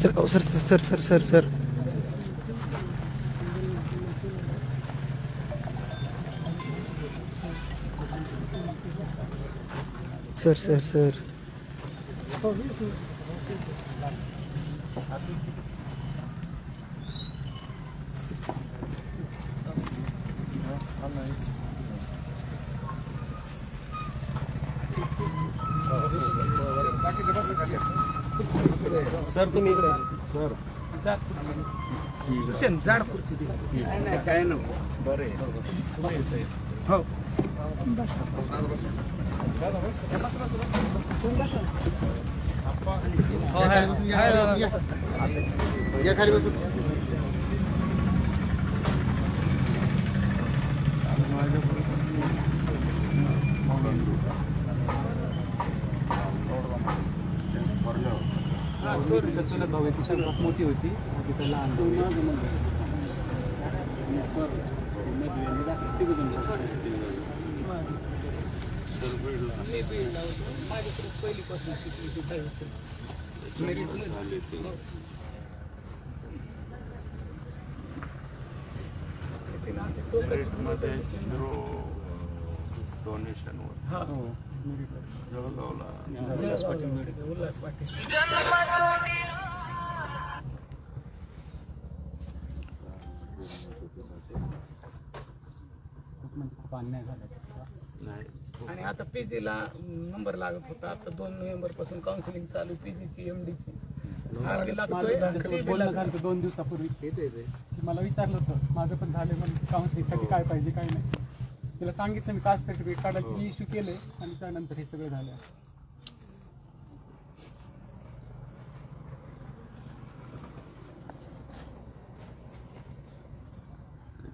Sir ओ sir sir sir sir sir sir तुम्ही sir. जाड खुर्ची दिली काय नको बरे हो. खाली बसून. तिथं चुलत भाऊ ती सर्वात मोठी होती त्याला लहान भाऊ मी बीडला होतो माझी पहिलीपासून शिकली तिथं मेरिटमध्ये झिरो डोनेशनवर आणि आता पीजीला नंबर लागत होता. आता दोन नोव्हेंबरपासून काउन्सिलिंग चालू पीजीची एमडीची दोन दिवसापूर्वी. मला विचारलं होतं माझं पण झालं म्हणून काउन्सिलिंगसाठी काय पाहिजे काय नाही. तिला सांगितलं मी कास्ट सर्टिफिकेट काढायला मी इश्यू केले आणि त्यानंतर हे सगळं झालं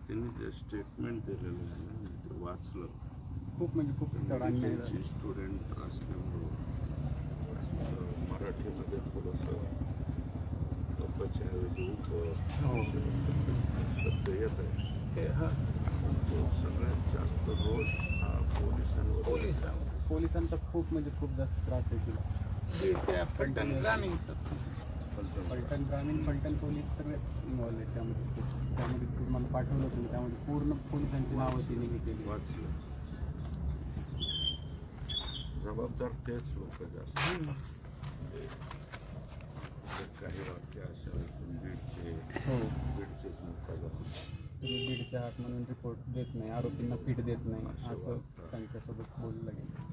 त्यांनी जे स्टेटमेंट दिलेलं आहे ना मी ते वाचलं. खूप म्हणजे खूप झाला त्यांची स्टुडंट असल्यामुळं मराठीमध्ये थोडंसं कपच्या ऐवजी उप हो. शब्द येत आहे ते, सगळ्यात जास्त रोष हा पोलिसांवर पोलीस पोलिसांचा खूप म्हणजे खूप जास्त त्रास आहे तिला. त्या फलटण ग्रामीणचं फलटण ग्रामीण फलटण पोलीस सगळेच इन्व्हॉल्व आहेत त्यामध्ये. त्यामध्ये तुम्हाला पाठवलं होतं त्यामध्ये पूर्ण पोलिसांची नावं तिने हे केली. वाचलं जबाबदार तेच लोक जास्त. तर काही वाक्य अशा बीडचे हो. बीडचेच मुक्काम तुम्ही बीडच्या आहात म्हणून रिपोर्ट देत नाही आरोपींना पीठ देत नाही असं त्यांच्यासोबत बोललं गेलं.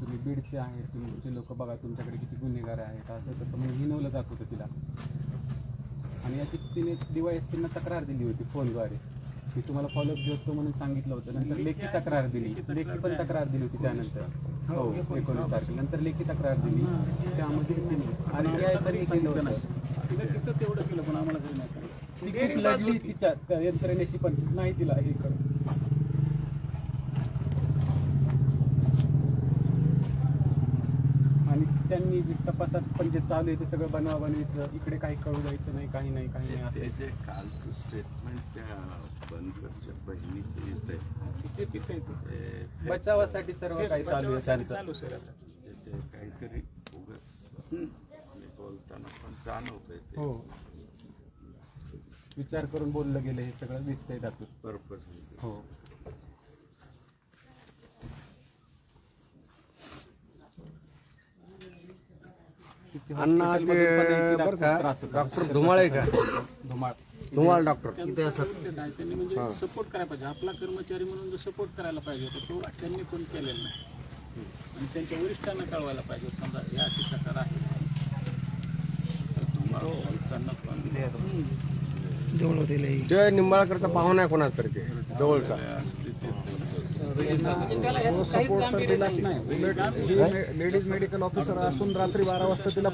तुम्ही बीडचे आहेत तुमचे लोक बघा तुमच्याकडे किती गुन्हेगार आहेत असं तसं म्हणून हिनवलं जात होतं तिला. आणि याची तिने डीवायएसपींना तक्रार दिली होती फोनद्वारे. मी तुम्हाला फॉलोअप घेतो म्हणून सांगितलं होतं. नंतर लेखी तक्रार दिली. लेखी पण तक्रार दिली होती त्यानंतर. हो एकोणीस तारखेला. नंतर लेखी तक्रार दिली. त्यामध्ये आणि तरी केलं होतं. तिथं तेवढं केलं पण आम्हाला काही नाही सांगितलं. ती खूप लढली तिच्या त्या यंत्रणेशी पण? नाही तिला हे कर आणि त्यांनी जे तपासात पण जे चालू आहे ते सगळं बनवा बनवायचं इकडे काही कळू द्यायचं नाही काही नाही काही नाही ते असं जे कालचं स्टेटमेंट त्या बनकरच्या बहिणीचं येत आहे ते. तिथे. ते- बचावासाठी सर्व काही चालू आहे त्यांचं चालू सर आता. ते- ते काहीतरी उगाच मी बोलताना पण जाणवतंय ते. हो. विचार करून बोललं गेलं हे सगळं दिसतंय त्यातून. पर्पज हो. किती अण्णा ते बरं का. डॉक्टर धुमाळे का? धुमाळ. धुमाळ डॉक्टर. support नाही. त्यांनी म्हणजे सपोर्ट करायला पाहिजे. आपला कर्मचारी म्हणून जो सपोर्ट करायला पाहिजे होता तो त्यांनी पण केलेला नाही. आणि त्यांच्या वरिष्ठांना कळवायला पाहिजे होतं, समजा हे असे प्रकार आहे तुम्हाला बोलताना पण जवळ होते लई. जय निंबाळकरचा पाहुणा आहे कोणाचा तरी ते जवळचा. लेडीज मेडिकल ऑफिसर असून रात्री बारा वाजता तिला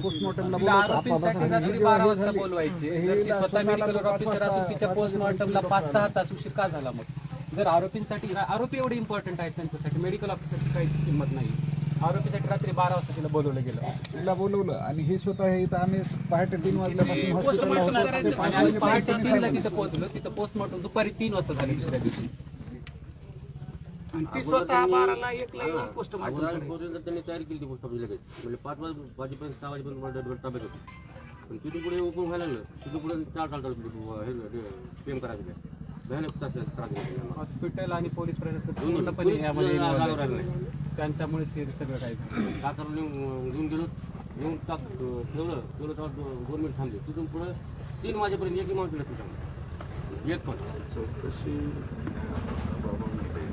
बारा वाजता बोलवायचे. जर ती स्वतः मेडिकल ऑफिसर असून तिच्या पोस्टमॉर्टमला पाच सहा तास उशीर का झाला मग? जर आरोपींसाठी आरोपी एवढे इम्पॉर्टंट आहेत त्यांच्यासाठी. मेडिकल ऑफिसरची काहीच किंमत नाही. आरोपीसाठी रात्री बारा वाजता तिला बोलवलं गेलं. तिला बोलवलं आणि हे स्वतः हे इथं आम्ही पहाटे तीन वाजल्यापासून हॉस्पिटलला होतो. ते पाच आणि आम्ही वाजेपर्यंत पहाटे तीनला. तिथं पोहोचलो. तिथं पोस्टमॉर्टम दुपारी तीन वाजता झाले दुसऱ्या दिवशी. आणि ती स्वतः बाराला एकला येऊन पोस्ट पोहोचल्यानंतर त्यांनी तयारी केली ती पोस्ट ऑफिस लगेच. म्हणजे पाच वाज वाजेपर्यंत सहा वाजेपर्यंत मला डबल ताब्यात होती. पण तिथून पुढे ओपन व्हायला लागलं. तिथून पुढे चार चालतात प्रेम करायचं काय? भयानक त्रास त्रास दिला त्यांना. हॉस्पिटल आणि पोलीस प्रशासन पूर्णपणे यामध्ये involved जागेवर आहे. आले. त्यांच्यामुळेच हे सगळं काही झालं. नेऊन घेऊन गेलो येऊन टाक ठेवलं ठेवलं तेव्हा मिनिट थांबले तिथून पुढे तीन वाजेपर्यंत एक माणूस तिथं एक पण चौकशी बाबांकडे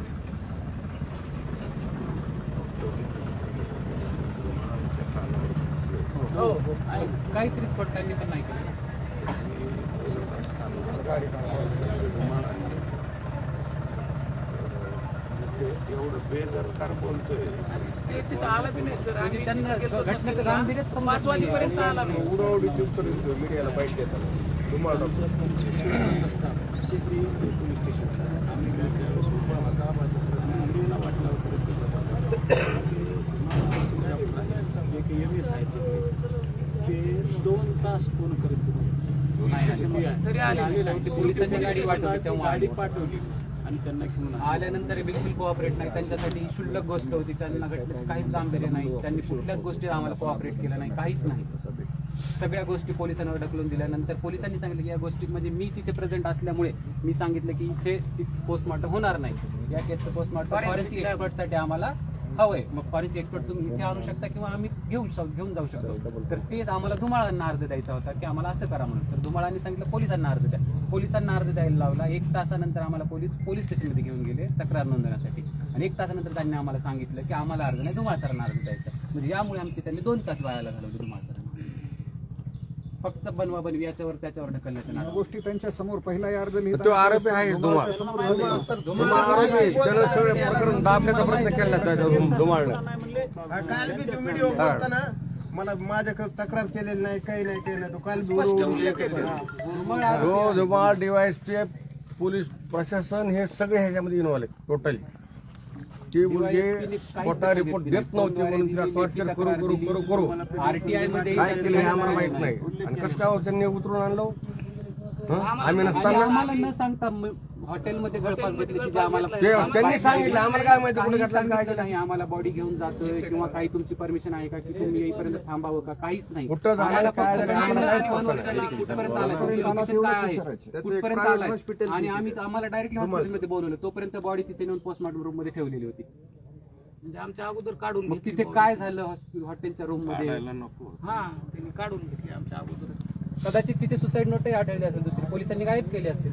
डॉक्टरांच्या कानावर हो हो काहीच रिस्पॉन्स त्यांनी पण नाही केलं एवढं बेदरकार बोलतोय. ते तिथं आलं बी नाही सर. आणि त्यांना गेलो तर घटनेचं समजा गांभीर्यच समजत पाच वाजेपर्यंत आला नाही. उडवडीची उत्तर मीडियाला बाईट देताना तुम्हाला पोलीस आम्ही वाटलं होतं. जे काही एम एस आहेत ते दोन तास फोन करत होते. पोलीस स्टेशन तरी आले. नाही. पोलिसांची गाडी पाठवली तेव्हा गाडी. पाठवली. आणि त्यांना घेऊन आले. आल्यानंतर बिलकुल कोऑपरेट नाही. त्यांच्यासाठी क्षुल्लक गोष्ट होती. त्यांना घटनेचं काहीच गांभीर्य नाही. त्यांनी कुठल्याच गोष्टी आम्हाला कोऑपरेट केलं नाही. काहीच नाही. सगळ्या गोष्टी पोलिसांवर ढकलून दिल्यानंतर पोलिसांनी सांगितलं की या गोष्टी म्हणजे मी तिथे प्रेझेंट असल्यामुळे मी सांगितलं की इथे पोस्टमॉर्टम होणार नाही. या केसचं पोस्टमॉर्टम फॉरेन्सिक एक्सपर्टसाठी आम्हाला हवंय मग फॉरेन्सिक एक्सपर्ट तुम्ही इथे आणू शकता किंवा आम्ही घेऊ शक- घेऊन जाऊ शकतो. तर तेच आम्हाला धुमाळांना अर्ज द्यायचा होता की आम्हाला असं करा म्हणून. तर धुमाळांनी सांगितलं पोलिसांना अर्ज द्या. पोलिसांना अर्ज द्यायला लावला. एक तासानंतर आम्हाला पोलीस पोलीस स्टेशनमध्ये घेऊन गेले तक्रार नोंदवण्यासाठी. आणि एक तासानंतर त्यांनी आम्हाला सांगितलं की आम्हाला अर्ज नाही धुमाळ सरांना अर्ज द्यायचा. म्हणजे यामुळे आमचे त्यांनी दोन तास वायाला घालवले धुमाळ. फक्त बनवा बनवी याच्यावर त्याच्यावर ढकलण्याचं या नाटक गोष्टी त्यांच्यासमोर पहिला अर्ज लिहित तो आरोपी आहे धुमाळ. समोर झाले. सर, धुमाळ. धुमाळ. आरोपी त्यानं सगळे प्रकरण दाबण्याचा प्रयत्न केला त्या धुमाळनं नाही म्हणले. काल बी तो व्हिडिओ मला माझ्याकडे तक्रार केलेली नाही काही नाही काही नाही. तो काल बी. हा. धुमाळ डीवायएसपी पोलीस प्रशासन हे सगळे ह्याच्यामध्ये इन्व्हॉल्व आहे टोटली ती मुलगी खोटा रिपोर्ट देत नव्हती म्हणून तिला टॉर्चर करू करू करू करू. आरटीआयमध्ये काय केलं हे आम्हाला माहीत नाही. आणि कसं काय हो त्यांनी उतरून आणलो? हं? आम्ही नसताना आम्हाला न सांगता म- हॉटेलमध्ये गळपास घेतली की जे आम्हाला ते त्यांनी सांगितलं आम्हाला काय माहिती कुठे घातलं काय सांगितलं केलं नाही आम्हाला बॉडी घेऊन जातोय किंवा काही तुमची परमिशन आहे का की तुम्ही येईपर्यंत थांबावं का? काहीच नाही. कुठं झालं, आम्हाला काय झालं, नाही. कुठपर्यंत आलाय, तुमची कुठपर्यंत आला location काय आहे तेवढंच विचारायचं. त्याचं एक कुठपर्यंत private आलाय? hospital आणि. आम्ही आम्हाला डायरेक्टली हॉस्पिटलमध्ये बोलवलं. तोपर्यंत बॉडी तिथे नेऊन पोस्टमॉर्टम रूममध्ये ठेवलेली होती. म्हणजे आमच्या अगोदर काढून मग घेतली तिथे बॉडी. काय झालं हॉस्पि- हॉटेलच्या रूममध्ये? हा त्यांनी काढून घेतली आमच्या अगोदर कदाचित तिथे सुसाईड नोटही आढळली असेल दुसरी. पोलिसांनी गायब केली असेल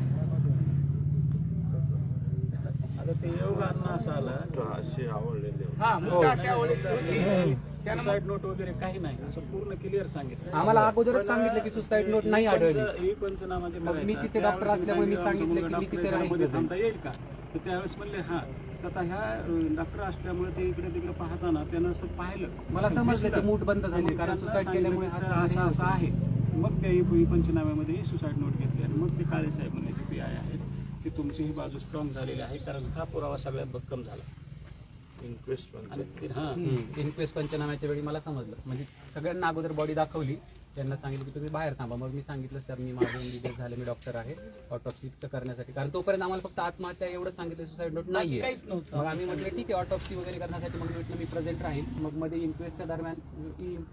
आता ते योगांना असं आलं. तो असे आवडलेले हा मुद्दा आवडले सुसाईड नोट वगैरे काही नाही. असं पूर्ण क्लिअर सांगितलं. आम्हाला अगोदरच सांगितलं की सुसाईड नोट नाही आढळली. ही मग मी तिथे डॉक्टर असल्यामुळे मी सांगितलं की मी तिथे राहील मध्ये. थांबता येईल का? तर त्यावेळेस म्हणले हा. तर आता ह्या अं, डॉक्टर असल्यामुळे ते इकडे तिकडे पाहताना त्यानं असं पाहिलं. मला समजलं. ते मूठ बंद झाले कारण सुसाईड केल्यामुळे की हात असं हे असं. आहे. मग त्या ही पंचनाम्यामध्ये सुसाईड नोट घेतली आणि मग ते काळे साहेब म्हणले की पी आय आहेत की तुमची ही बाजू स्ट्रॉंग झालेली आहे कारण हा पुरावा सगळ्यात भक्कम झाला. इन्क्वेस्ट आणि ते- हा इन्क्वेस्ट पंचनाम्याच्या वेळी मला समजलं. म्हणजे सगळ्यांना अगोदर बॉडी दाखवली. त्यांना सांगितलं की तुम्ही बाहेर थांबा. मग मी सांगितलं सर मी माझं एमबीबीएस झालं. मी डॉक्टर आहे. ऑटोप्सी करण्यासाठी. कारण तोपर्यंत आम्हाला फक्त आत्महत्या एवढंच सांगितलं. सुसाईड नोट नाहीये. काहीच नव्हतं. मग आम्ही म्हटलं ठीक आहे ऑटोप्सी वगैरे करण्यासाठी. मग म्हटलं मी प्रेझेंट राहील. मग मध्ये इन्क्वेस्टच्या दरम्यान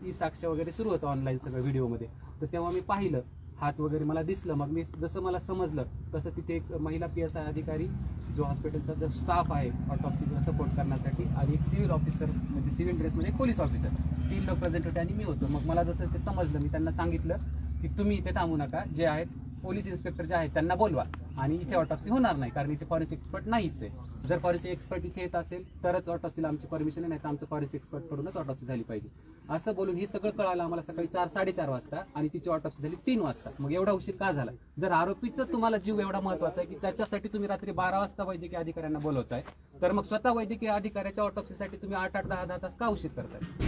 ई साक्ष वगैरे सुरू होतं ऑनलाईन सगळं व्हिडिओमध्ये तर तेव्हा मी पाहिलं. हात वगैरे मला दिसलं. मग मी जसं मला समजलं तसं तिथे एक महिला पी एस आय अधिकारी जो हॉस्पिटलचा जो स्टाफ आहे ऑटोप्सीला सपोर्ट करण्यासाठी आणि एक सिव्हिल ऑफिसर म्हणजे सिव्हिल ड्रेसमध्ये पोलीस ऑफिसर तीन लोक प्रेझेंट होते आणि मी होतो. मग मला जसं ते समजलं मी त्यांना सांगितलं की तुम्ही इथे थांबू नका. जे आहेत पोलीस इन्स्पेक्टर जे आहेत त्यांना बोलवा. आणि इथे ऑटॉप्सी होणार नाही कारण इथे फॉरेन्सिक एक्सपर्ट नाहीच आहे. जर फॉरेन्सिक एक्सपर्ट इथे येत असेल तरच ऑटॉप्सीला आमची परमिशन नाही तर आमचं फॉरेन्सिक एक्सपर्ट करूनच ऑटोप्सी झाली पाहिजे. असं बोलून हे सगळं कळालं आम्हाला सकाळी चार साडेचार वाजता आणि तिची ऑटॉप्सी झाली तीन वाजता. मग एवढा उशीर का झाला? जर आरोपीचं तुम्हाला जीव एवढा महत्त्वाचा आहे की त्याच्यासाठी तुम्ही रात्री बारा वाजता वैद्यकीय अधिकाऱ्यांना बोलवताय तर मग स्वतः वैद्यकीय अधिकाऱ्याच्या ऑटॉप्सीसाठी तुम्ही आठ आठ दहा दहा तास का उशीर करताय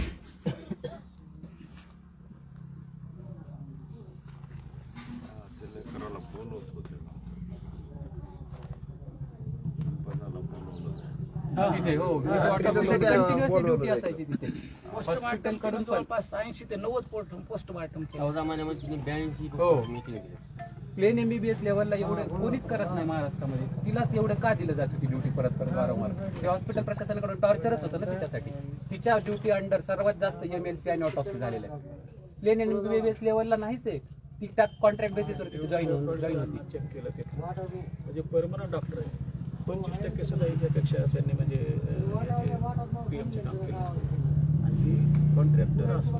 ते लेकराला बोलवत होते पदाला बोलवलं तिथे हो. ऑटोप्सीसाठी कंटिन्युअसली ड्युटी असायची तिथे. पोस्टमार्टम करून जवळपास ऐंशी ते नव्वद पोस्ट पोस्टमार्टम केलं. चौदा महिन्यामध्ये ब्याऐंशी हो. प्लेन एमबीबीएस लेवलला एवढं कोणीच करत नाही महाराष्ट्रामध्ये. तिलाच एवढं का दिलं जात होती ड्युटी परत परत वारंवार? ते हॉस्पिटल प्रशासनाकडून टॉर्चरच होतं ना तिच्यासाठी. तिच्या ड्युटी अंडर सर्वात जास्त एमएलसी आणि ऑटॉप्सी झालेल्या प्लेन एमबीबीएस लेवलला नाहीच आहे. ती त्या कॉन्ट्रॅक्ट बेसिसवर जॉईन जॉईन होती. चेक केलं ते म्हणजे परमनंट डॉक्टर पंचवीस टक्के सुद्धा याच्यापेक्षा त्यांनी म्हणजे पी एमचे काम केले आणि कॉन्ट्रॅक्टर असो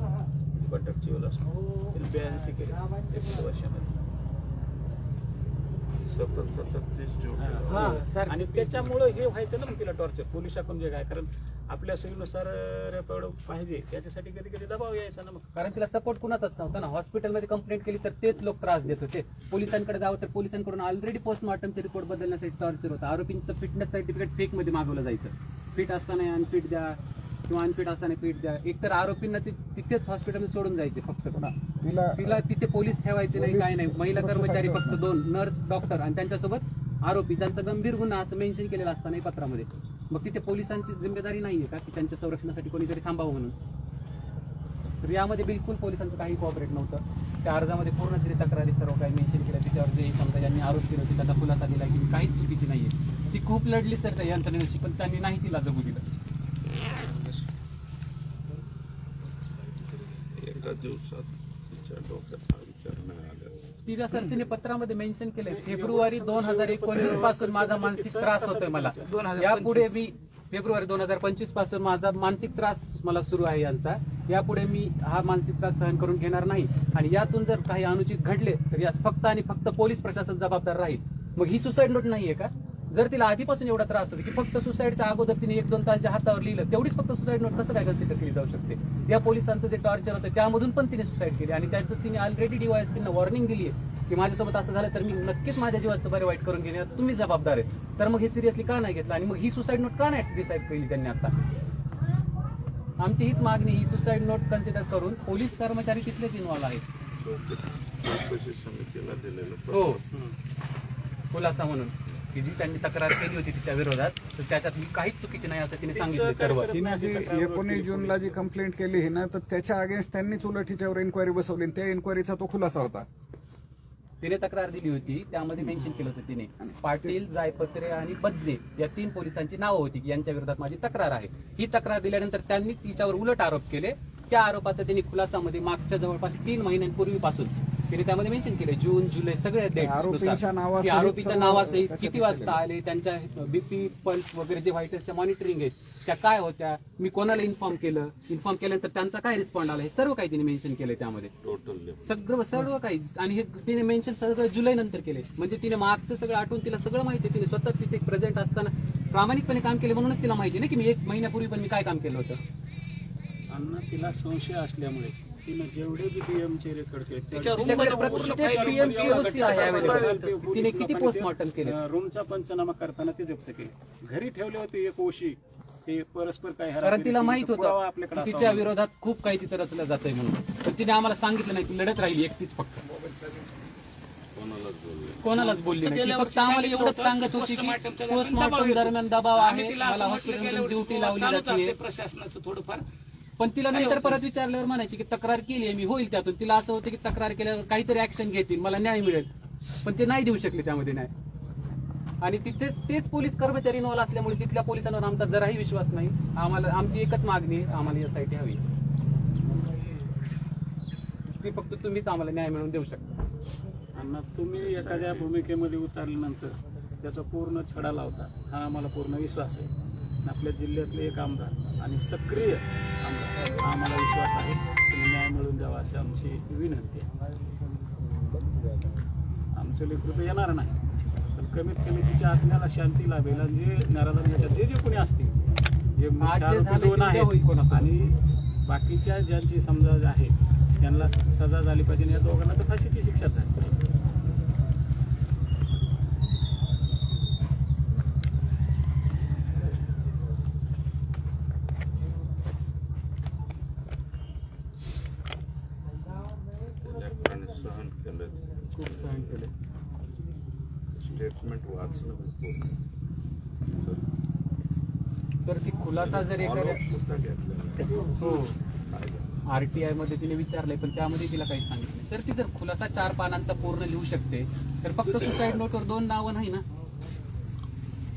कॉन्ट्रॅक्च्युअल असो त्यांनी ब्याऐंशी केले. एक वर्षामध्ये. सतत सतत तीच हा, आणि त्याच्यामुळं हे व्हायचं ना मग तिला टॉर्चर पोलिसाकडून जे काय कारण आपल्या सोयीनुसार रेकॉर्ड पाहिजे. त्याच्यासाठी कधी कधी दबाव यायचा ना मग. कारण तिला सपोर्ट कुणाचाच नव्हता ना. हॉस्पिटलमध्ये कंप्लेंट केली तर तेच लोक त्रास देत होते. पोलिसांकडे जावं तर पोलिसांकडून ऑलरेडी पोस्टमॉर्टमचे रिपोर्ट बदलण्यासाठी टॉर्चर होतं. आरोपींचं फिटनेस सर्टिफिकेट फेकमध्ये मागवलं जायचं. फिट असताना अनफिट द्या. किंवा अनफिट असताना फिट द्या. एकतर आरोपींना ते तिथेच हॉस्पिटलमध्ये सोडून जायचे फक्त. तिला तिला तिथे पोलीस ठेवायचे नाही काय नाही. महिला कर्मचारी फक्त दोन नर्स डॉक्टर आणि त्यांच्यासोबत आरोपी. त्यांचा गंभीर गुन्हा असं मेन्शन केलेला असताना पत्रामध्ये. मग तिथे पोलिसांची जिम्मेदारी नाहीये का? की त्यांच्या संरक्षणासाठी कोणीतरी थांबावं म्हणून? तर यामध्ये बिलकुल पोलिसांचं काही कॉपरेट नव्हतं. त्या अर्जामध्ये पूर्ण तरी तक्रारी सर्व काही मेन्शन केलं त्याच्यावर जे समजा ज्यांनी आरोप केले होते त्याचा खुलासा दिला की काहीच चुकीची नाहीये. ती खूप लढली सर त्या यंत्रणेशी पण त्यांनी नाही तिला जगू दिलं. एका दिवसात तिच्या डोक्यात हा विचार नाही आला तिला सर तिने पत्रामध्ये मेन्शन केलंय. फेब्रुवारी दोन हजार एकोणीसपासून माझा मानसिक त्रास होतोय मला. यापुढे मी फेब्रुवारी दोन हजार पंचवीसपासून माझा मानसिक त्रास मला सुरू आहे यांचा. यापुढे मी हा मानसिक त्रास सहन करून घेणार नाही. आणि यातून जर काही अनुचित घडले तर यास फक्त आणि फक्त पोलीस प्रशासन जबाबदार राहील. मग ही सुसाईड नोट नाहीये का? जर तिला आधीपासून एवढा त्रास होतो की फक्त सुसाईडच्या अगोदर तिने एक दोन तासच्या हातावर लिहिलं तेवढीच फक्त सुसाईड नोट कसं काय कन्सिडर केली जाऊ शकते? या पोलिसांचं जे टॉर्चर होतं त्यामधून पण तिने सुसाईड केली. आणि त्याचं तिने ऑलरेडी डीवायएसपीना वॉर्निंग दिली आहे की माझ्यासोबत असं झालं तर मी नक्कीच माझ्या जीवाचं बरे वाईट करून घेण्यात तुम्ही जबाबदार आहे तर मग हे सिरियसली का नाही घेतलं? आणि मग ही सुसाईड नोट का नाही डिसाईड केली त्यांनी आता? आमची हीच मागणी ही सुसाईड नोट कन्सिडर करून पोलीस कर्मचारी तिथलेच इन्व्हॉल्व आहेत. हो. खुलासा म्हणून. की जी त्यांनी तक्रार केली होती तिच्या विरोधात तर त्याच्यात मी काहीच चुकीची नाही असं तिने सांगितलं सर्व. तिने जी एकोणीस जूनला जी कंप्लेंट केली आहे ना तर त्याच्या अगेन्स्ट त्यांनीच उलट हिच्यावर इन्क्वायरी बसवली आणि त्या इन्क्वायरीचा तो खुलासा होता. तिने तक्रार दिली होती त्यामध्ये मेन्शन केलं होतं तिने. पाटील जायपत्रे आणि बदले या तीन पोलिसांची नावं होती की यांच्या विरोधात माझी तक्रार आहे. ही तक्रार दिल्यानंतर त्यांनी तिच्यावर उलट आरोप केले. त्या आरोपाचा त्यांनी खुलासामध्ये मागच्या जवळपास तीन महिन्यांपूर्वीपासून तिने त्यामध्ये मेन्शन केले जून जुलै सगळे आरोपींच्या डेट्स नावासहित आरोपीच्या नावासहित किती वाजता. आले त्यांच्या बीपी पल्स वगैरे जे व्हायटल्सच्या मॉनिटरिंग आहेत त्या काय होत्या? मी कोणाला इन्फॉर्म केलं? इन्फॉर्म केल्यानंतर त्यांचा काय रिस्पॉन्ड आला? हे सर्व काही तिने मेन्शन केलं त्यामध्ये. टोटल सगळं सर्व काही. आणि हे तिने मेन्शन सगळं जुलै नंतर केले. म्हणजे तिने मागचं सगळं आठवून तिला सगळं माहिती आहे. तिने स्वतः तिथे प्रेझेंट असताना प्रामाणिकपणे काम केले म्हणूनच तिला माहिती आहे ना की मी एक महिन्यापूर्वी पण मी काय काम केलं होतं? अण्णा तिला संशय असल्यामुळे. तिनं जेवढे बी पीएमचे रेकॉर्ड केले तिच्याकडे प्रत्येक PM ची OC आहे available. तिने किती postmortem केले? रूमचा पंचनामा करताना ते जप्त केले घरी ठेवले होते एक ओशी ते परस्पर काय कारण तिला माहीत होतं आपल्याकडे की तिच्या. विरोधात खूप काही तिथं रचलं जात आहे म्हणून पण तिने आम्हाला सांगितलं नाही ती लढत राहिली एकटीच फक्त कोणालाच बोलले कोणालाच बोलली नाही ती गेल्या फक्त वर्षी आम्हाला सांगितलं एवढंच होतं सांगत होती की दरम्यान पोस्टमॉर्टम. दरम्यान दबाव आम्ही आहे असं मला म्हटलं, गेल्या हॉस्पिटल वर्षी ड्युटी चालूच लावली असते जाते प्रशासनाचं थोडंफार पण तिला नंतर परत विचारल्यावर म्हणायची की तक्रार केली आहे मी होईल त्यातून. तिला असं होतं की तक्रार केल्यावर काहीतरी ऍक्शन घेतील मला न्याय मिळेल. पण ते नाही देऊ शकले त्यामध्ये न्याय. आणि तिथेच तेच पोलीस कर्मचारी इन्व्हॉल्व असल्यामुळे तिथल्या पोलिसांवर आमचा जराही विश्वास नाही. आम्हाला आमची एकच मागणी आहे आम्हाला या साठी हवी ती फक्त तुम्हीच आम्हाला न्याय मिळवून देऊ शकता. अण्णा तुम्ही एखाद्या भूमिकेमध्ये उतरल्यानंतर त्याचा पूर्ण छडा लावता हा आम्हाला पूर्ण विश्वास आहे. आणि आपल्या जिल्ह्यातले एक आमदार आणि सक्रिय आमदार. आम्हाला विश्वास आहे. तुम्ही न्याय मिळवून द्यावा अशी आमची विनंती आहे. आमचं लेकरू तर येणार नाही. पण कमीत कमी तिच्या आत्म्याला शांती लाभेल आणि जे नाराज जे जे कोणी असतील जे दोन आहेत. आणि बाकीच्या ज्यांची समजा आहे त्यांना सजा झाली पाहिजे आणि या दोघांना तर फाशीची शिक्षा झाली पाहिजे त्या लेकराने सहन केलं खूप सहन केले स्टेटमेंट वाचलं मी पूर्ण सर खुलासा जर एखाद्या आरटीआयमध्ये तिने विचारलंय पण त्यामध्ये तिला काही सांगितलं. सर ती जर खुलासा चार पानांचा पूर्ण लिहू शकते तर फक्त सुसाईड नोटवर दोन नावं नाही ना?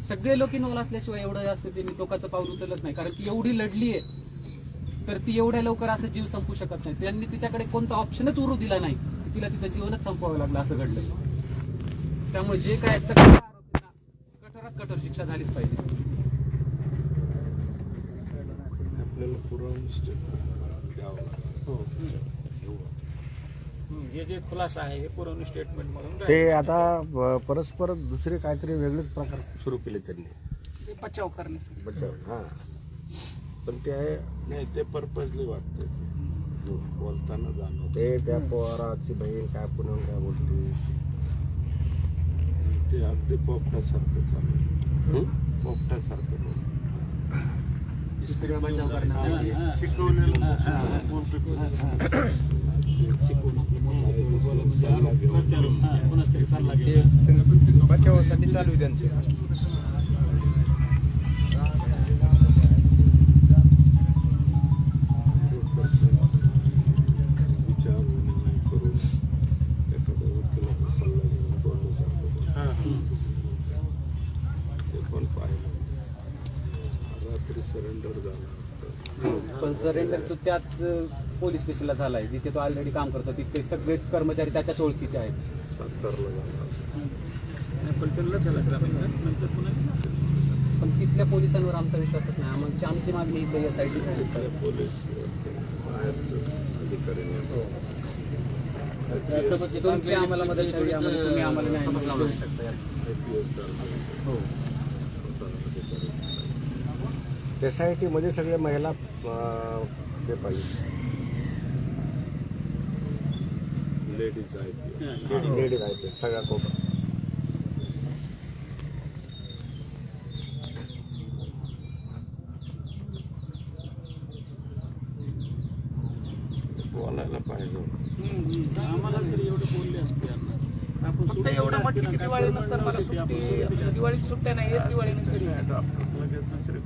सगळे लोक इन्व्हॉल्व असल्याशिवाय एवढं जास्त तिने टोकाचं पाऊल उचलत नाही कारण ती एवढी लढली आहे तर ती एवढ्या लवकर असं जीव संपू शकत नाही. त्यांनी तिच्याकडे कोणता ऑप्शनच उरू दिला नाही तिला तिचं जीवनच संपवावं लागलं असं घडलं त्यामुळे जे काय कठोरात कठोर शिक्षा झालीच पाहिजे. आपल्याला पुरवून स्टेटमेंट द्यावं लागेल हो हम्म, हे जे खुलासा आहे हे पुरवणी स्टेटमेंट म्हणून ते आता ब- परस्पर दुसरे काहीतरी वेगळेच प्रकार सुरू केले त्यांनी. बचाव करण्यासाठी बचाव हा. पण ते आहे नाही ते पर्पजली वाटते ते. बोलताना जाणवत ते त्या पोराची बहीण काय पुण्याहून काय बोलते? ते अगदी पोपटासारखं चालू पोपटासारखं बोल दुसऱ्या बचाव करण्यासाठी शिकवलेलं शिकवून सल्ला बचावासाठी चालू त्यांचे सरेंडर तो त्याच पोलीस स्टेशनला झालाय जिथे तो ऑलरेडी काम करतो तिथे सगळे कर्मचारी त्याच्याच ओळखीचे आहेत. झाला पण झाला तिथल्या पोलिसांवर आमचा विश्वासच नाही. आमची आमची मागणी इथे एस आय टी तुमची आम्हाला मदत हवी आम्हाला तुम्ही शकता. हो. एस आय टी मध्ये सगळे महिला ते पाहिजे. लेडीज एस लेडीज. आहेत सगळ्या कोटा बोलायला पाहिजे. आम्हाला तरी एवढे बोलले असते आपण एवढं म्हटलं की दिवाळीनंतर मला सुट्टी दिवाळीची सुट्ट्या नाही येत दिवाळीनंतर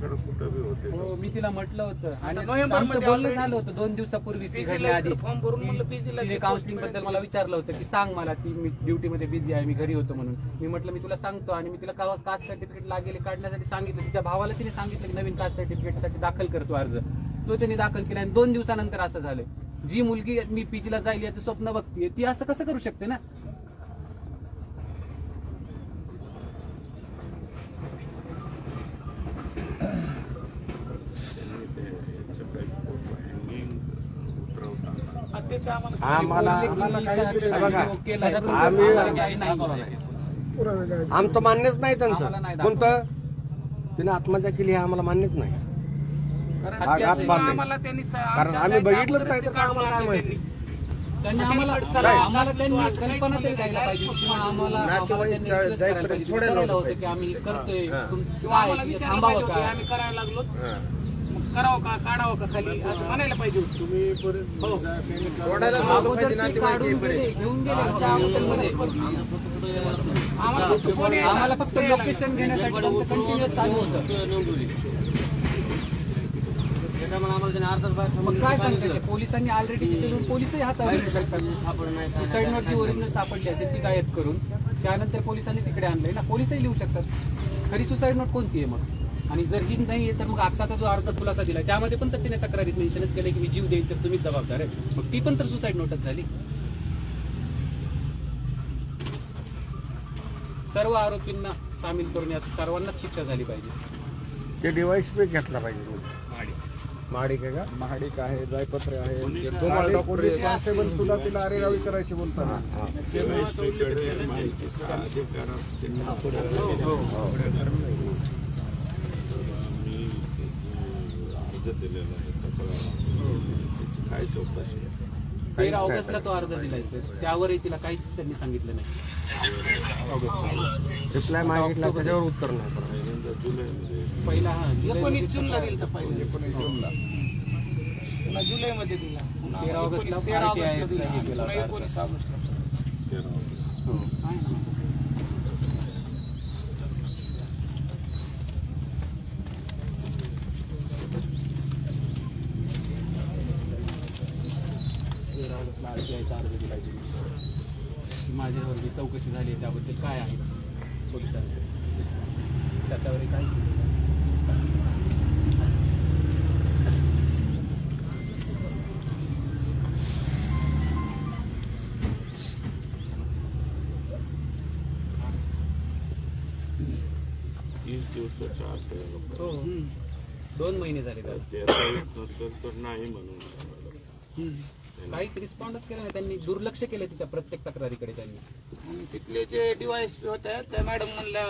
कुठं बी होते हो मी तिला म्हटलं होतं. आणि आता नोव्हेंबरमध्ये आमचं बोलणं already झालं होतं दोन दिवसापूर्वी ती PG ला घडल्या आधी. form भरून म्हणलं PG ला तिने ते काउन्सिलिंगबद्दल मला विचारलं होतं की सांग मला ती मी ड्युटी मध्ये बिझी आहे मी घरी होतो म्हणून. मी म्हटलं मी तुला सांगतो आणि मी तिला कास्ट सर्टिफिकेट लागेल काढण्यासाठी सांगितलं. तिच्या भावाला तिने सांगितलं की नवीन कास्ट सर्टिफिकेटसाठी दाखल करतो अर्ज. तो त्यांनी दाखल केला आणि दोन दिवसानंतर असं झालं. जी मुलगी मी पीजीला जाईल याचं स्वप्न बघतीये ती असं कसं करू शकते ना त्यांनी ते याचं काही फोटो हँगिंग उतरवताना त्याचं आम्हाला आम्हाला आम्हाला हे बघा, केलाय. आम्ही- आम्हाला काही नाही. आमचं मान्यच नाही त्यांचं. कोणतं? तिने आत्महत्या केली हे आम्हाला मान्यच नाही. कारण आम्ही बघितलंच नाही तर आम्हाला काय ते माहिती आम्ही करायला लागलो. करावं का काढावं का खाली? असं म्हणायला पाहिजे होतं. तुम्ही परत हो. घेऊन गेले. आम्हाला फक्त लोकेशन घेण्यासाठी कंटिन्युअस चालू होतं. काय सांगते ते? पोलिसांनी ऑलरेडी तिथे पोलिसही नोटची ओरिजिनल सापडली असेल ती गायब करून. त्यानंतर पोलिसांनी तिकडे आणलंय ना? पोलिसही लिहू शकतात. खरी सुसाईड नोट कोणती आहे मग? आणि जर ही नाही तर मग आताचा जो अर्ज खुलासा दिला त्यामध्ये पण तर तिने तक्रारीत मेन्शनच केलं की मी जीव देईल तर तुम्हीच जबाबदार आहे. मग ती पण तर सुसाईड नोटच झाली. सर्व आरोपींना सामील करून यात सर्वांनाच शिक्षा झाली पाहिजे. ते डिवाइस पे घेतला पाहिजे महाडिक आहे का? महाडिक आहे जायपत्रे आहे पोलीस. कॉन्स्टेबल सुद्धा तिला अरेरावी करायची बोलताना माहितीचा अधिकार असते मी अर्ज दिलेला आहे तक्रार काय चौकशी आहे? तेरा ऑगस्टला तो अर्ज दिलाय सर त्यावरही तिला काहीच त्यांनी सांगितलं नाही. रिप्लाय मागितला त्याच्यावर उत्तर नाही जुलैमध्ये पहिला हा एकोणीस जूनला दिला पाहिजे पुन्हा जुलैमध्ये दिला. पुन्हा तेरा ऑगस्टला एकोणीस- तेरा ऑगस्टला दिला. हे. एकोणीस ऑगस्टला. तेरा ऑगस्ट. हो. कसला आर टी आयचा अर्ज दिला की माझ्यावर जी चौकशी झाली आहे त्याबद्दल काय आहे? पोलिसांचं? त्याच्यावर काही तीस दिवसाच्या आत. हो. दोन महिने झाले तर नाही म्हणून. काहीच रिस्पॉन्डच केला नाही त्यांनी दुर्लक्ष केलं तिच्या प्रत्येक तक्रारीकडे त्यांनी. आणि तिथले जे डीवायएसपी होत्या त्या मॅडम म्हणल्या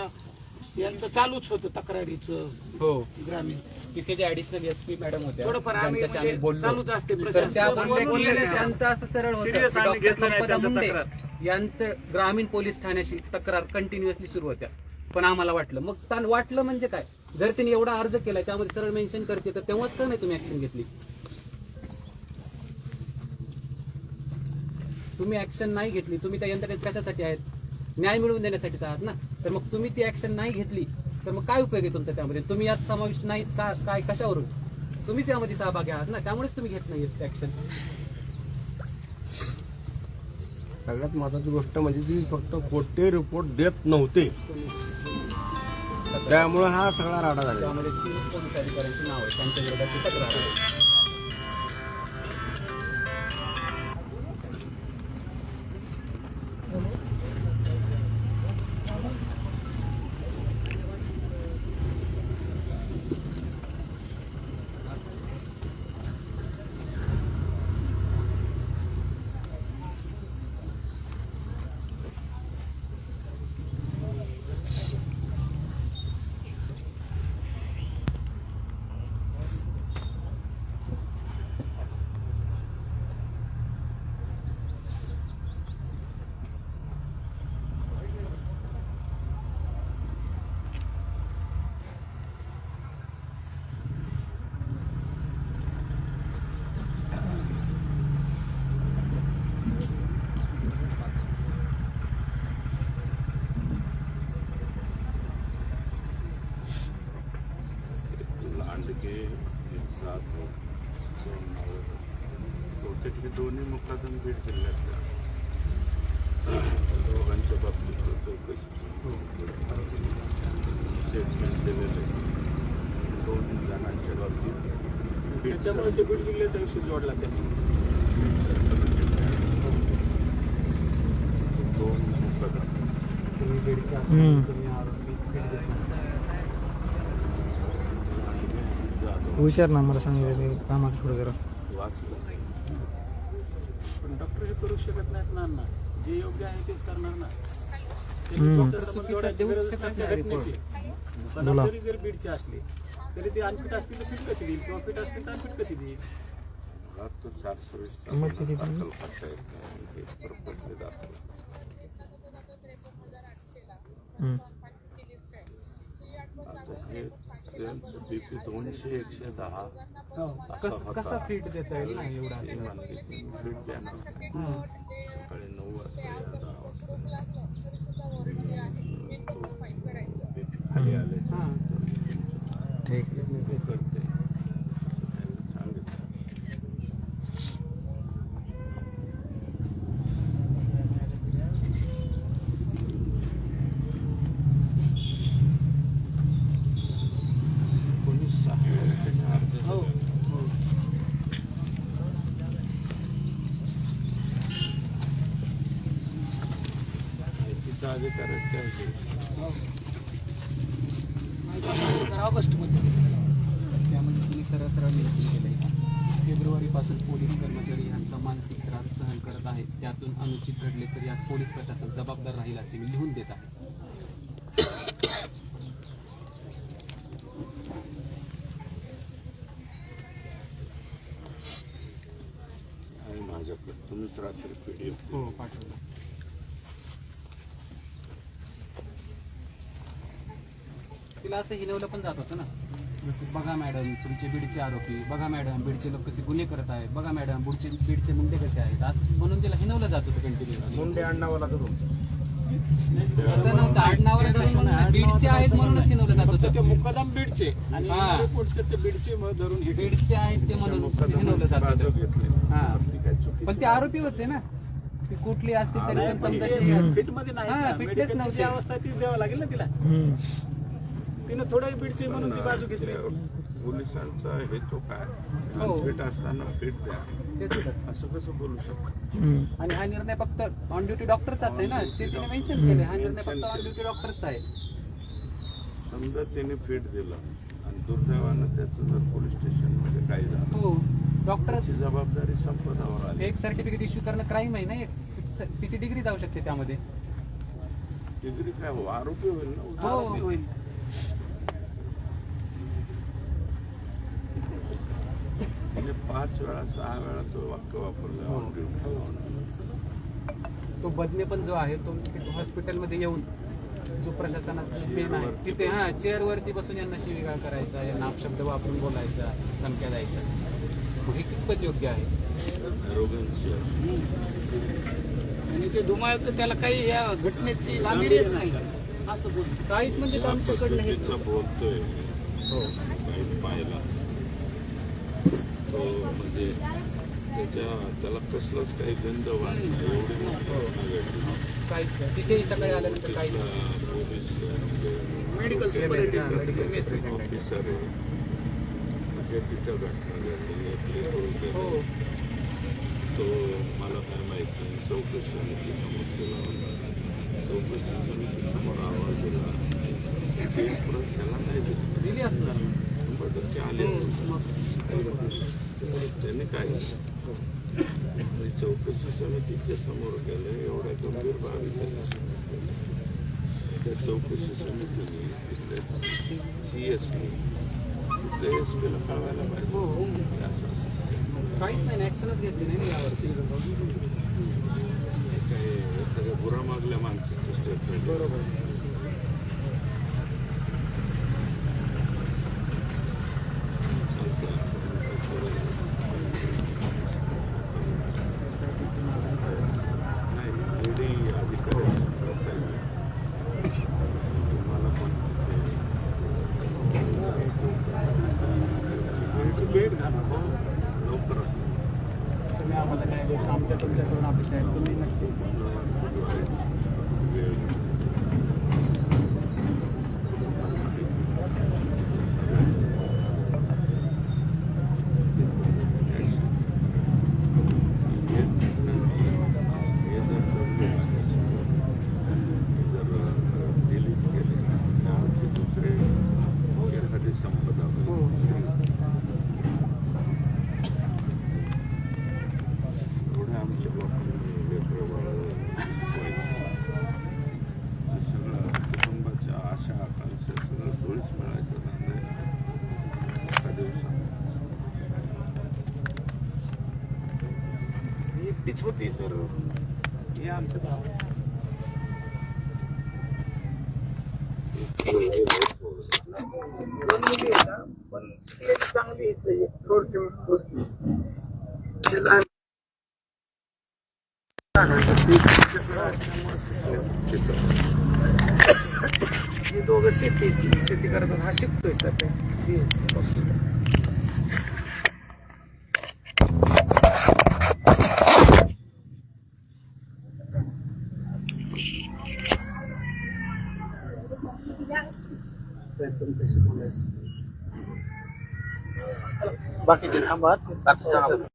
यांचं चालूच होतं तक्रारीचं हो. ग्रामीण. तिथे जे ऍडिशनल एस पी मॅडम होत्या थोडंफार आम्ही म्हणजे बोललो. चालूच असते तर प्रशासन. बोलले नाही. त्यांचं असं सरळ होतं. Serious की आम्ही डॉक्टर घेतलं नाही संपदा त्यांचं मुंडे तक्रार. यांचं ग्रामीण पोलीस ठाण्याशी तक्रार कंटिन्युअसली सुरू होत्या. पण आम्हाला वाटलं. मग वाटलं म्हणजे काय? जर तिने एवढा अर्ज केलाय त्यामध्ये सरळ मेन्शन करते तर तेव्हाच का नाही तुम्ही ऍक्शन घेतली? तुम्ही ऍक्शन नाही घेतली तुम्ही त्या यंत्रणेत कशासाठी आहेत? न्याय मिळवून देण्यासाठीच आहात ना? तर मग तुम्ही ती ऍक्शन नाही घेतली तर मग काय उपयोग आहे तुमचा त्यामध्ये? तुम्ही यात समाविष्ट नाही काय कशावरून? तुम्हीच यामध्ये सहभागी आहात ना? त्यामुळेच तुम्ही घेत नाही ऍक्शन सगळ्यात महत्वाची गोष्ट म्हणजे ती फक्त खोटे रिपोर्ट देत नव्हते. त्यामुळे हा सगळा राडा झाला त्यामध्ये तीन पोलीस अधिकाऱ्यांची नाव आहे त्यांच्या विरोधात तक्रार आहे लांडगे जाधव दोन नावं. बहुतेक हे दोन्ही मुकादम बीड जिल्ह्यातले आहेत. दोघांच्या बाबतीत तो चौकशी स्टेटमेंट दिलेले दोन जणांच्या बाबतीत बीड त्याच्यामुळे ते बीड जिल्ह्याचा विषय जोडला त्यांनी दोन मुकादम तुम्ही बीडचे हम्म. असाल तुम्ही आरोपी बीड देत नाही. जाधव विचार ना मला सांगितलं ते कामात थोडं जरा पण डॉक्टर हे करू शकत नाहीत ना अण्णा जे योग्य आहे तेच करणार ना हम्म. डॉक्टर जोडायची नाही त्या बोला. जरी जर बीडची असली तरी ते अनफिट असतील तर फिट कशी देईल किंवा फिट असतील तर अनफिट कशी देईल मला तो चार सव्वीस मग किती दाखल करता येत नाही हे प्रपंच दाखल हम्म. आता हे त्यांचं बीपी दोनशे एकशे दहा हो. असा कस- होता. कसा फिट देता येईल ना एवढा की. सकाळी नऊ वाजता या, दहा वाजता बीपी खाली हां. करते असं त्यांनी सांगितलं पोलीस सहा वाजता अर्ज हो दिला. हो माहितीचा अधिकार आहे त्या दिवशी. ऑगस्टमध्ये त्यामध्ये तुम्ही सरळ सरळ मेन्शन केलंय फेब्रुवारीपासून पोलीस कर्मचारी यांचा मानसिक त्रास सहन करत आहेत त्यातून अनुचित घडले तर यास पोलीस प्रशासन जबाबदार राहील असे मी लिहून देत आहे आणि माझ्याकडे तुम्हीच रात्री पी डी एफ हो पाठवलं तिला असं हिनवलं पण जात होतं ना. जसं बघा मॅडम तुमचे बीडचे आरोपी बघा मॅडम बीडचे लोक कसे गुन्हे करत आहेत बघा मॅडम बुडचे बीडचे मुंडे कसे आहेत असं म्हणून तिला हिनवलं जात होतं कंटिन्यू मुंडे अण्णावाला तो असं नव्हतं आडनावाला धरून बीडचे आहेत म्हणूनच हिनवलं जात फक्त ते होतं मुकदम बीडचे आणि हा. ते बीडचे म- धरून हे बीडचे आहेत ते म्हणून हिनवलं जात होतं. घेतली हा. पण ते आरोपी होते ना ती कुठली असते तरी नाही, पण समजा ते मध्ये नाही हा, ना. फिटनेस मेडिकलची नव्हते. जी अवस्था आहे तीच द्यावं लागेल ना तिला. तिने थोडं बीडची म्हणून ती बाजू घेतली पोलिसांचा हेतू काय हो. फिट असताना फिट द्या तेच होतं. असं कसं बोलू शकतो. आणि हा निर्णय फक्त ऑन ड्युटी डॉक्टरचाच आहे ना ते तिने मेन्शन केले हा निर्णय फक्त ऑन ड्युटी डॉक्टरचा आहे समजा त्याने फिट दिलं आणि दुर्दैवानं त्याचं जर पोलीस स्टेशनमध्ये काही झालं हो डॉक्टरच त्याची जबाबदारी संपदावर आली. एक सर्टिफिकेट इश्यू करणं क्राईम आहे ना एक? तिची- तिची डिग्री जाऊ शकते त्यामध्ये. डिग्री काय हो? आरोपी होईल ना? हो. आरोपी होईल म्हणजे पाच वेळा सहा वेळा तो वाक्य वापरलं हो. on duty. तो बदने पण जो आहे तो हॉस्पिटलमध्ये येऊन जो प्रशासनाचा पेन आहे तिथे हा चेअर वरती बसून यांना शिवीगाळ करायचा यांना अपशब्द वापरून बोलायचा धमक्या द्यायचा हे कितपत योग्य आहे. आणि ते धुमाळतं त्याला काही या घटनेची गांभीर्यच नाही. असं बोल. काहीच म्हणजे ज्या आमच्याकडनं हे. बोलतोय काही पाहिला. तो म्हणजे त्याच्या त्याला कसलाच काही गंध वाट नाही. एवढी मोठी घटना. घडली काहीच नाही. तिथेही सकाळी आल्यानंतर पोलीस म्हणजे मेडिकल ऑफिसर आहे. म्हणजे तिथं घटना घडली. आपले थोडक्यात हो तो मला काय माहित चौकशी समिती समोर केला होता चौकशी समिती समोर आवाज़ दिला एक त्याला नाही दिली असणार. शंभर टक्के आले त्याने काय चौकशी समितीच्या समोर गेले एवढ्या गंभीर बाबी त्या चौकशी समितीने तिथल्या सी एसने तिथल्या एस पीला कळवायला पाहिजे असं. काहीच नाही ऍक्शनच घेतली नाही यावरती काय बुरा मागल्या माणसाचं स्टेटमेंट बरोबर नाही ईडी अधिकाऱ्यांची प्रोफाईल तुम्हाला पण त्यांची भेट घाला लवकरात तुम्ही आम्हाला काय गोष्ट आमच्या तुमच्याकडून अपेक्षा आहे तुम्ही नक्की वेळ डिलीट केले त्यावरती दुसरे एखादी संपदा एवढ्या आमच्या लोकांनी लेकरं बाळं शिकवायची. ते सगळं कुटुंबाच्या आशा आकांक्षा सगळं धुळीच मिळायचं धंदा आहे. एका दिवसात एकटीच होती सर हे आमचं गाव दोन मुली आहेत ना, पण शिकलेली चांगली आहेत एक थोरकी, थोरकी. ते लहान- हे दोघं शेती शेती करतात हा शिकतोय सध्या बाकीचे थांबा